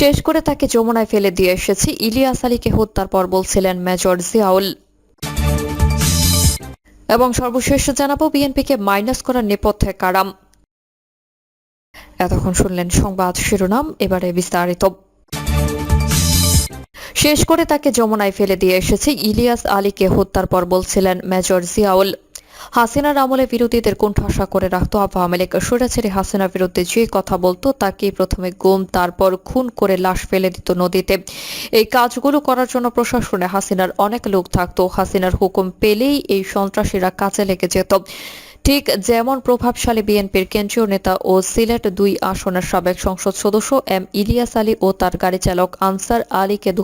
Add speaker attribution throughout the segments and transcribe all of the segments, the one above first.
Speaker 1: শেষ করে তাকে যমুনায় ফেলে দিয়ে এসেছি ইলিয়াস আলীকে হত্যার পর বলছিলেন মেজর জিয়াউল এবং সর্বশেষ জানাবো বিএনপিকে মাইনাস করার নেপথ্যে কারাম এতক্ষণ শুনলেন সংবাদ শিরোনাম এবারে বিস্তারিত শেষ করে তাকে যমুনায় ফেলে দিয়ে এসেছে ইলিয়াস আলীকে হত্যার পর বলছিলেন মেজর জিয়াউল হাসিনার আমলে বিরোধীদের কোণঠাসা করে রাখতো আবু আমেলিক সোজাছেড়ে হাসিনার বিরুদ্ধে যে কথা বলতো তাকে প্রথমে গুম তারপর খুন করে লাশ ফেলে দিত নদীতে এই কাজগুলো করার জন্য প্রশাসনে হাসিনার অনেক লোক থাকতো হাসিনার হুকুম পেলেই এই সন্ত্রাসীরা কাজে লেগে যেত ঠিক যেমন প্রভাবশালী বিএনপির কেন্দ্রীয় নেতা ও সিলেট দুই আসনের সাবেক সংসদ সদস্য এম ইলিয়াস আলী ও তার গাড়ি চালক আনসার আলীকে দু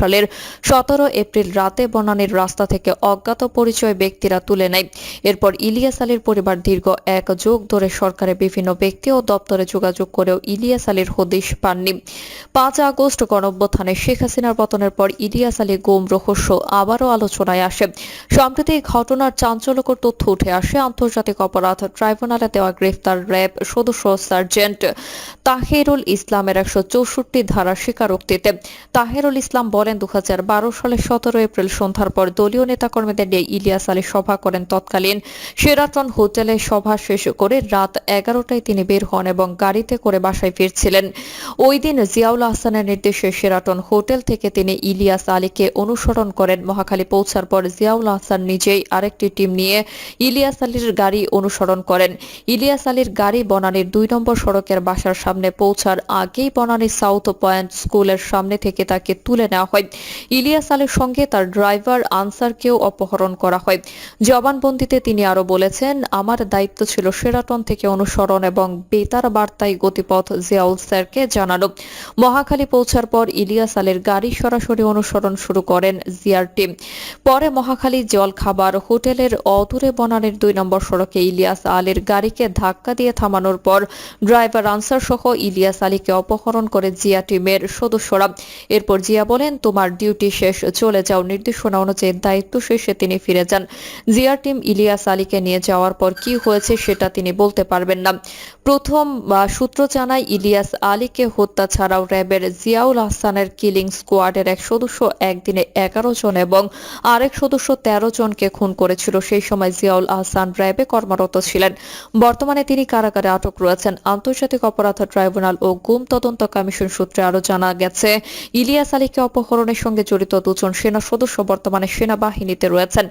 Speaker 1: সালের সতেরো এপ্রিল রাতে বনানীর রাস্তা থেকে অজ্ঞাত পরিচয় ব্যক্তিরা তুলে নেয় এরপর ইলিয়াস আলীর পরিবার দীর্ঘ এক যোগ ধরে সরকারের বিভিন্ন ব্যক্তি ও দপ্তরে যোগাযোগ করেও ইলিয়াস আলীর হদিশ পাননি পাঁচ আগস্ট গণব্য থানে শেখ হাসিনার পতনের পর ইলিয়াস আলী গোম রহস্য আবারও আলোচনায় আসে সম্প্রতি ঘটনার চাঞ্চল্যকর তথ্য উঠে আসে আন্তর্জাতিক আন্তর্জাতিক অপরাধ ট্রাইব্যুনালে দেওয়া গ্রেফতার র্যাব সদস্য সার্জেন্ট তাহেরুল ইসলামের একশো চৌষট্টি ধারা স্বীকারোক্তিতে তাহেরুল ইসলাম বলেন দু সালের সতেরো এপ্রিল সন্ধ্যার পর দলীয় নেতাকর্মীদের নিয়ে ইলিয়াস আলী সভা করেন তৎকালীন সেরাটন হোটেলে সভা শেষ করে রাত এগারোটায় তিনি বের হন এবং গাড়িতে করে বাসায় ফিরছিলেন ওই দিন জিয়াউল আহসানের নির্দেশে সেরাটন হোটেল থেকে তিনি ইলিয়াস আলীকে অনুসরণ করেন মহাখালী পৌঁছার পর জিয়াউল আহসান নিজেই আরেকটি টিম নিয়ে ইলিয়াস আলীর গাড়ি অনুসরণ করেন ইলিয়াস আলীর গাড়ি বনানীর দুই নম্বর সড়কের বাসার সামনে পৌঁছার আগেই বনানী সাউথ পয়েন্ট স্কুলের সামনে থেকে তাকে তুলে নেওয়া হয় ইলিয়াস আলীর সঙ্গে তার ড্রাইভার আনসারকেও অপহরণ করা হয় জবানবন্দিতে তিনি আরো বলেছেন আমার দায়িত্ব ছিল সেরাটন থেকে অনুসরণ এবং বেতার বার্তায় গতিপথ জিয়াউল স্যারকে জানানো মহাখালী পৌঁছার পর ইলিয়াস আলীর গাড়ি সরাসরি অনুসরণ শুরু করেন জিয়ার টিম পরে মহাখালী জল খাবার হোটেলের অদূরে বনানের দুই নম্বর সড়কে ইলিয়াস আলীর গাড়িকে ধাক্কা দিয়ে থামানোর পর ড্রাইভার আনসার সহ ইলিয়াস আলীকে অপহরণ করে জিয়া টিমের সদস্যরা এরপর জিয়া বলেন তোমার ডিউটি শেষ চলে যাও নির্দেশনা অনুযায়ী দায়িত্ব শেষে তিনি ফিরে যান জিয়া টিম ইলিয়াস আলীকে নিয়ে যাওয়ার পর কি হয়েছে সেটা তিনি বলতে পারবেন না প্রথম সূত্র জানায় ইলিয়াস আলীকে হত্যা ছাড়াও র্যাবের জিয়াউল হাসানের কিলিং স্কোয়াডের এক সদস্য একদিনে এগারো জন এবং আরেক সদস্য তেরো জনকে খুন করেছিল সেই সময় জিয়াউল আহসান র্যাব র্যাবে কর্মরত ছিলেন বর্তমানে তিনি কারাগারে আটক রয়েছেন আন্তর্জাতিক অপরাধ ট্রাইব্যুনাল ও গুম তদন্ত কমিশন সূত্রে আরও জানা গেছে ইলিয়াস আলীকে অপহরণের সঙ্গে জড়িত দুজন সেনা সদস্য বর্তমানে সেনাবাহিনীতে রয়েছেন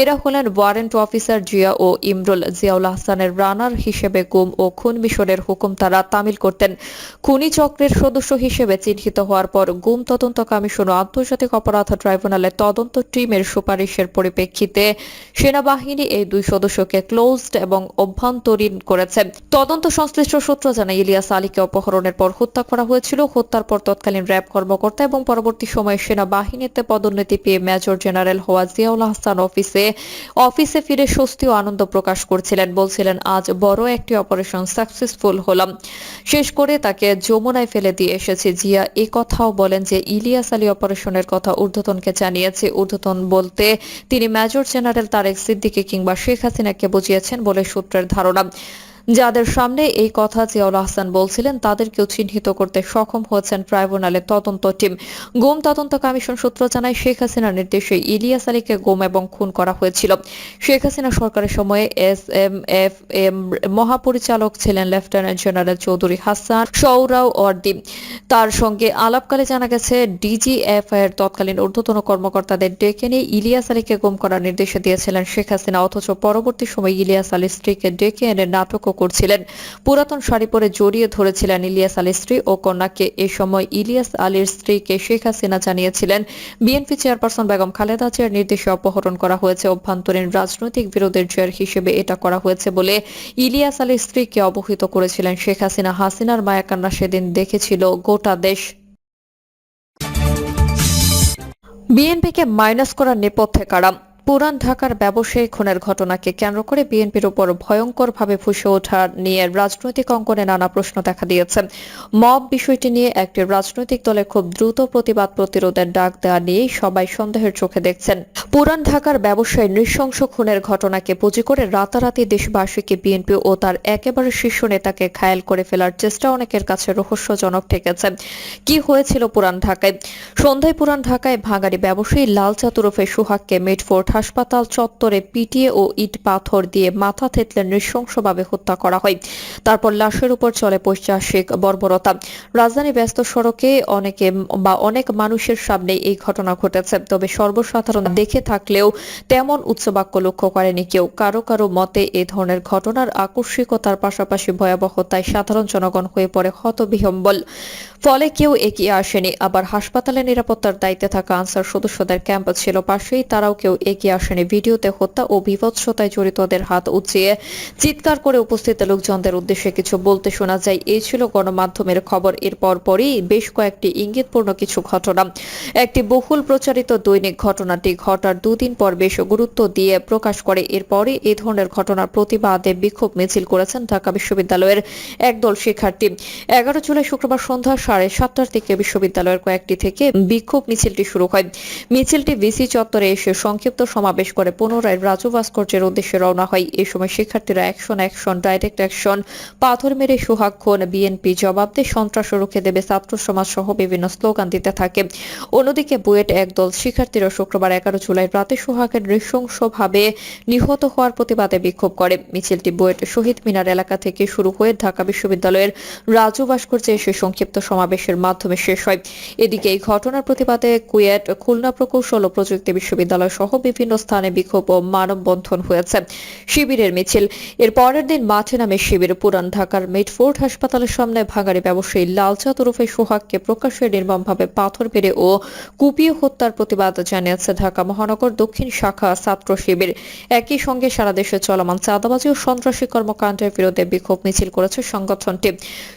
Speaker 1: এরা হলেন ওয়ারেন্ট অফিসার জিয়া ও ইমরুল জিয়াউল হাসানের রানার হিসেবে গুম ও খুন মিশনের হুকুম তারা তামিল করতেন খুনি চক্রের সদস্য হিসেবে চিহ্নিত হওয়ার পর গুম তদন্ত কমিশন ও আন্তর্জাতিক অপরাধ ট্রাইব্যুনালের তদন্ত টিমের সুপারিশের পরিপ্রেক্ষিতে সেনাবাহিনী এই দুই সদস্যকে ক্লোজড এবং অভ্যন্তরীণ করেছে তদন্ত সংশ্লিষ্ট সূত্র জানায় ইলিয়াস আলীকে অপহরণের পর হত্যা করা হয়েছিল হত্যার পর তৎকালীন র্যাব কর্মকর্তা এবং পরবর্তী সময়ে সেনাবাহিনীতে পদোন্নতি পেয়ে মেজর জেনারেল হওয়া জিয়াউল হাসান অফিসে অফিসে ফিরে স্বস্তি ও আনন্দ প্রকাশ করছিলেন বলছিলেন আজ বড় একটি অপারেশন সাকসেসফুল হলাম শেষ করে তাকে যমুনায় ফেলে দিয়ে এসেছে জিয়া এ কথাও বলেন যে ইলিয়াস আলী অপারেশনের কথা ঊর্ধ্বতনকে জানিয়েছে ঊর্ধ্বতন বলতে তিনি মেজর জেনারেল তারেক সিদ্দিকে কিংবা শেখ হাসিনাকে বুঝিয়েছেন বলে সূত্রের ধারণা যাদের সামনে এই কথা জিয়াউল আহসান বলছিলেন তাদেরকেও চিহ্নিত করতে সক্ষম হয়েছেন ট্রাইব্যুনালের তদন্ত টিম গুম তদন্ত কমিশন সূত্র জানায় শেখ হাসিনার নির্দেশে ইলিয়াস আলীকে গুম এবং খুন করা হয়েছিল শেখ হাসিনা সরকারের সময়ে এস এম এফ এম মহাপরিচালক ছিলেন lieutenant general Chowdhury Hasan Sarwardy তার সঙ্গে আলাপকালে জানা গেছে ডিজিএফআই এর তৎকালীন ঊর্ধ্বতন কর্মকর্তাদের ডেকে নিয়ে ইলিয়াস আলীকে গুম করার নির্দেশে দিয়েছিলেন শেখ হাসিনা অথচ পরবর্তী সময় ইলিয়াস আলীর স্ত্রীকে ডেকে এনে নাটক করছিলেন পুরাতন শাড়ি পরে জড়িয়ে ধরেছিলেন ইলিয়াস আলীর স্ত্রী ও কন্যাকে এ সময় ইলিয়াস আলীর স্ত্রীকে শেখ হাসিনা জানিয়েছিলেন বিএনপি চেয়ারপারসন বেগম খালেদা জিয়ার নির্দেশে অপহরণ করা হয়েছে অভ্যন্তরীণ রাজনৈতিক বিরোধের জয়ের হিসেবে এটা করা হয়েছে বলে ইলিয়াস আলীর স্ত্রীকে অবহিত করেছিলেন শেখ হাসিনা হাসিনার মায়াকান্না সেদিন দেখেছিল গোটা দেশ বিএনপিকে মাইনাস করার নেপথ্যে কারা পুরান ঢাকার ব্যবসায়ী খুনের ঘটনাকে কেন্দ্র করে বিএনপির উপর ভয়ঙ্করভাবে ফুসে ওঠা নিয়ে রাজনৈতিক অঙ্গনে নানা প্রশ্ন দেখা দিয়েছে মব বিষয়টি নিয়ে একটি রাজনৈতিক দলে খুব দ্রুত প্রতিবাদ প্রতিরোধের ডাক দেওয়া নিয়ে সবাই সন্দেহের চোখে দেখছেন পুরান ঢাকার ব্যবসায়ী নৃশংস খুনের ঘটনাকে পুঁজি করে রাতারাতি দেশবাসীকে বিএনপি ও তার একেবারে শীর্ষ নেতাকে খায়াল করে ফেলার চেষ্টা অনেকের কাছে রহস্যজনক ঠেকেছে কি হয়েছিল পুরান ঢাকায় সন্ধ্যায় পুরান ঢাকায় ভাঙারি ব্যবসায়ী লাল চাতুরফে সুহাগকে মিটফোর্ট হাসপাতাল চত্বরে পিটিয়ে ও ইট পাথর দিয়ে মাথা থেতলে নৃশংসভাবে হত্যা করা হয় তারপর লাশের উপর চলে পৈশাসিক বর্বরতা রাজধানী ব্যস্ত সড়কে অনেকে বা অনেক মানুষের সামনে এই ঘটনা ঘটেছে তবে সর্বসাধারণ দেখে থাকলেও তেমন বাক্য লক্ষ্য করেনি কেউ কারো কারো মতে এ ধরনের ঘটনার আকস্মিকতার পাশাপাশি ভয়াবহতায় সাধারণ জনগণ হয়ে পড়ে হতবিহম্বল ফলে কেউ এগিয়ে আসেনি আবার হাসপাতালে নিরাপত্তার দায়িত্বে থাকা আনসার সদস্যদের ক্যাম্প ছিল পাশেই তারাও কেউ এগিয়ে আসেনি ভিডিওতে হত্যা ও বিভৎসতায় জড়িতদের হাত উঁচিয়ে চিৎকার করে উপস্থিত লোকজনদের উদ্দেশ্যে কিছু বলতে শোনা যায় এই ছিল গণমাধ্যমের খবর এর পরপরই বেশ কয়েকটি ইঙ্গিতপূর্ণ কিছু ঘটনা একটি বহুল প্রচারিত দৈনিক ঘটনাটি ঘটার দুদিন পর বেশ গুরুত্ব দিয়ে প্রকাশ করে এরপরে এ ধরনের ঘটনার প্রতিবাদে বিক্ষোভ মিছিল করেছেন ঢাকা বিশ্ববিদ্যালয়ের একদল শিক্ষার্থী এগারো জুলাই শুক্রবার সন্ধ্যা সাড়ে সাতটার দিকে বিশ্ববিদ্যালয়ের কয়েকটি থেকে বিক্ষোভ মিছিলটি শুরু হয় মিছিলটি ভিসি চত্বরে এসে সংক্ষিপ্ত সমাবেশ করে পুনরায় রাজু ভাস্কর্যের উদ্দেশ্যে রওনা হয় এ সময় শিক্ষার্থীরা অ্যাকশন অ্যাকশন ডাইরেক্ট অ্যাকশন পাথর মেরে সোহাগ খুন বিএনপি জবাবদে সন্ত্রাস রুখে দেবে ছাত্র সমাজ সহ বিভিন্ন স্লোগান দিতে থাকে অন্যদিকে বুয়েট একদল শিক্ষার্থীরা শুক্রবার এগারো জুলাই রাতে সোহাগের নৃশংসভাবে নিহত হওয়ার প্রতিবাদে বিক্ষোভ করে মিছিলটি বুয়েট শহীদ মিনার এলাকা থেকে শুরু হয়ে ঢাকা বিশ্ববিদ্যালয়ের রাজু ভাস্কর্যে এসে সংক্ষিপ্ত সমাবেশ সমাবেশের মাধ্যমে শেষ হয় এদিকে এই ঘটনার প্রতিবাদে কুয়েট খুলনা প্রকৌশল ও প্রযুক্তি বিশ্ববিদ্যালয় সহ বিভিন্ন স্থানে বিক্ষোভ ও মানববন্ধন হয়েছে শিবিরের মিছিল এর পরের দিন মাঠে নামে শিবির পুরান ঢাকার মিটফোর্ড হাসপাতালের সামনে ভাঙারি ব্যবসায়ী লালচাঁদ ওরফে সোহাগকে প্রকাশ্যে নির্মমভাবে পাথর পেরে ও কুপিয়ে হত্যার প্রতিবাদ জানিয়েছে ঢাকা মহানগর দক্ষিণ শাখা ছাত্র শিবির একই সঙ্গে সারা দেশে চলমান চাঁদাবাজি ও সন্ত্রাসী কর্মকাণ্ডের বিরুদ্ধে বিক্ষোভ মিছিল করেছে সংগঠনটি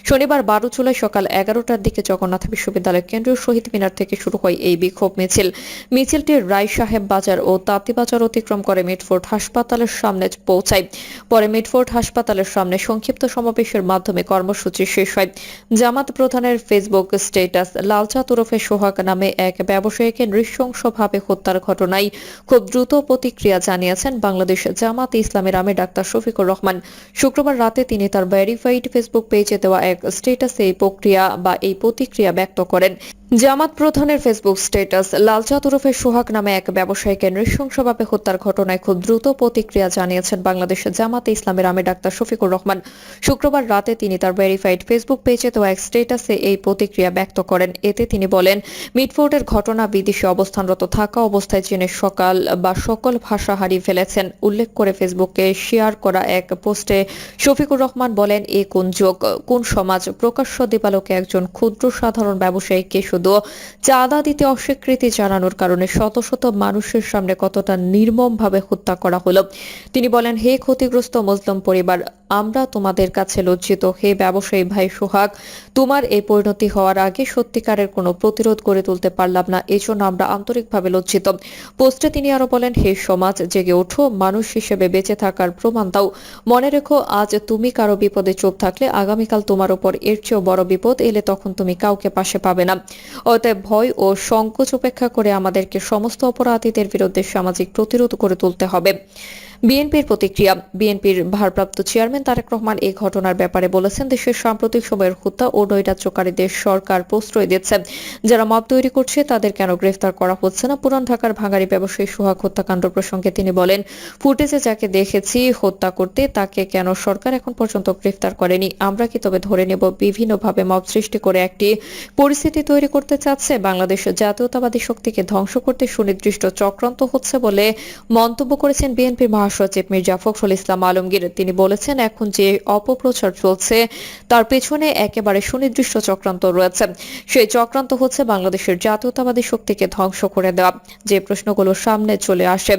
Speaker 1: শনিবার বারো জুলাই সকাল এগারোটা সন্ধ্যার দিকে জগন্নাথ বিশ্ববিদ্যালয় কেন্দ্রীয় শহীদ মিনার থেকে শুরু হয় এই বিক্ষোভ মিছিল মিছিলটি রায় সাহেব বাজার ও তাঁতিবাজার অতিক্রম করে মিটফোর্ড হাসপাতালের সামনে পৌঁছায় পরে মিটফোর্ড হাসপাতালের সামনে সংক্ষিপ্ত সমাবেশের মাধ্যমে কর্মসূচি শেষ হয় জামাত প্রধানের ফেসবুক স্টেটাস লালচা তোরফে সোহাগ নামে এক ব্যবসায়ীকে নৃশংসভাবে হত্যার ঘটনায় খুব দ্রুত প্রতিক্রিয়া জানিয়েছেন বাংলাদেশ জামাত ইসলামের আমি ডাক্তার শফিকুর রহমান শুক্রবার রাতে তিনি তার ভেরিফাইড ফেসবুক পেজে দেওয়া এক স্টেটাসে এই প্রক্রিয়া বা এই প্রতিক্রিয়া ব্যক্ত করেন জামাত প্রধানের ফেসবুক স্ট্যাটাস লালচা তরফে সোহাগ নামে এক ব্যবসায়ীকে নৃশংসভাবে হত্যার ঘটনায় খুব দ্রুত প্রতিক্রিয়া জানিয়েছেন বাংলাদেশের জামাতে ইসলামের আমি ডাক্তার শফিকুর রহমান শুক্রবার রাতে তিনি তার ভেরিফাইড ফেসবুক পেজে তো এক স্ট্যাটাসে এই প্রতিক্রিয়া ব্যক্ত করেন এতে তিনি বলেন মিটফোর্ডের ঘটনা বিদেশে অবস্থানরত থাকা অবস্থায় চীনের সকাল বা সকল ভাষা হারিয়ে ফেলেছেন উল্লেখ করে ফেসবুকে শেয়ার করা এক পোস্টে শফিকুর রহমান বলেন এ কোন যোগ কোন সমাজ প্রকাশ্য দেবালোকে একজন ক্ষুদ্র সাধারণ ব্যবসায়ীকে শুধু চাঁদা দিতে অস্বীকৃতি জানানোর কারণে শত শত মানুষের সামনে কতটা নির্মমভাবে হত্যা করা হলো তিনি বলেন হে ক্ষতিগ্রস্ত মুসলিম পরিবার আমরা তোমাদের কাছে লজ্জিত হে ব্যবসায়ী ভাই সোহাগ তোমার এই পরিণতি হওয়ার আগে সত্যিকারের কোনো প্রতিরোধ গড়ে তুলতে পারলাম না এজন্য আমরা আন্তরিকভাবে লজ্জিত পোস্টে তিনি আরো বলেন হে সমাজ জেগে ওঠো মানুষ হিসেবে বেঁচে থাকার প্রমাণ দাও মনে রেখো আজ তুমি কারো বিপদে চোখ থাকলে আগামীকাল তোমার উপর এর চেয়েও বড় বিপদ এলে তখন তুমি কাউকে পাশে পাবে না অতএব ভয় ও সংকোচ উপেক্ষা করে আমাদেরকে সমস্ত অপরাধীদের বিরুদ্ধে সামাজিক প্রতিরোধ করে তুলতে হবে বিএনপির প্রতিক্রিয়া বিএনপির ভারপ্রাপ্ত চেয়ারম্যান তারেক রহমান এই ঘটনার ব্যাপারে বলেছেন দেশের সাম্প্রতিক সময়ের হত্যা ও নৈরাজ্যকারীদের সরকার প্রশ্রয় দিচ্ছে যারা মাপ তৈরি করছে তাদের কেন গ্রেফতার করা হচ্ছে না পুরান ঢাকার ভাঙারি ব্যবসায়ী সোহাগ হত্যাকাণ্ড প্রসঙ্গে তিনি বলেন ফুটেজে যাকে দেখেছি হত্যা করতে তাকে কেন সরকার এখন পর্যন্ত গ্রেফতার করেনি আমরা কি তবে ধরে নেব বিভিন্নভাবে মব সৃষ্টি করে একটি পরিস্থিতি তৈরি করতে চাচ্ছে বাংলাদেশের জাতীয়তাবাদী শক্তিকে ধ্বংস করতে সুনির্দিষ্ট চক্রান্ত হচ্ছে বলে মন্তব্য করেছেন বিএনপির মহাসচিব মির্জা ফখরুল ইসলাম আলমগীর তিনি বলেছেন এখন যে অপপ্রচার চলছে তার পেছনে একেবারে সুনির্দিষ্ট চক্রান্ত রয়েছে সেই চক্রান্ত হচ্ছে বাংলাদেশের জাতীয়তাবাদী শক্তিকে ধ্বংস করে দেওয়া যে প্রশ্নগুলো সামনে চলে আসে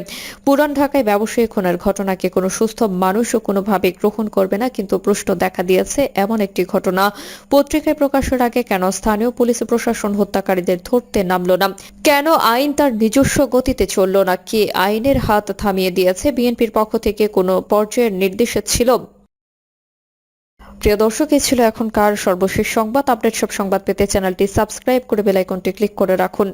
Speaker 1: পুরান ঢাকায় ব্যবসায়ী খুনের ঘটনাকে কোনো সুস্থ মানুষও কোনোভাবে গ্রহণ করবে না কিন্তু প্রশ্ন দেখা দিয়েছে এমন একটি ঘটনা পত্রিকায় প্রকাশের আগে কেন স্থানীয় পুলিশ প্রশাসন ধর্ষণ হত্যাকারীদের ধরতে নামল না কেন আইন তার নিজস্ব গতিতে চলল না কে আইনের হাত থামিয়ে দিয়েছে বিএনপির পক্ষ থেকে কোনো পর্যায়ের নির্দেশ ছিল প্রিয় দর্শক এই ছিল এখনকার সর্বশেষ সংবাদ আপডেট সব সংবাদ পেতে চ্যানেলটি সাবস্ক্রাইব করে বেলাইকনটি ক্লিক করে রাখুন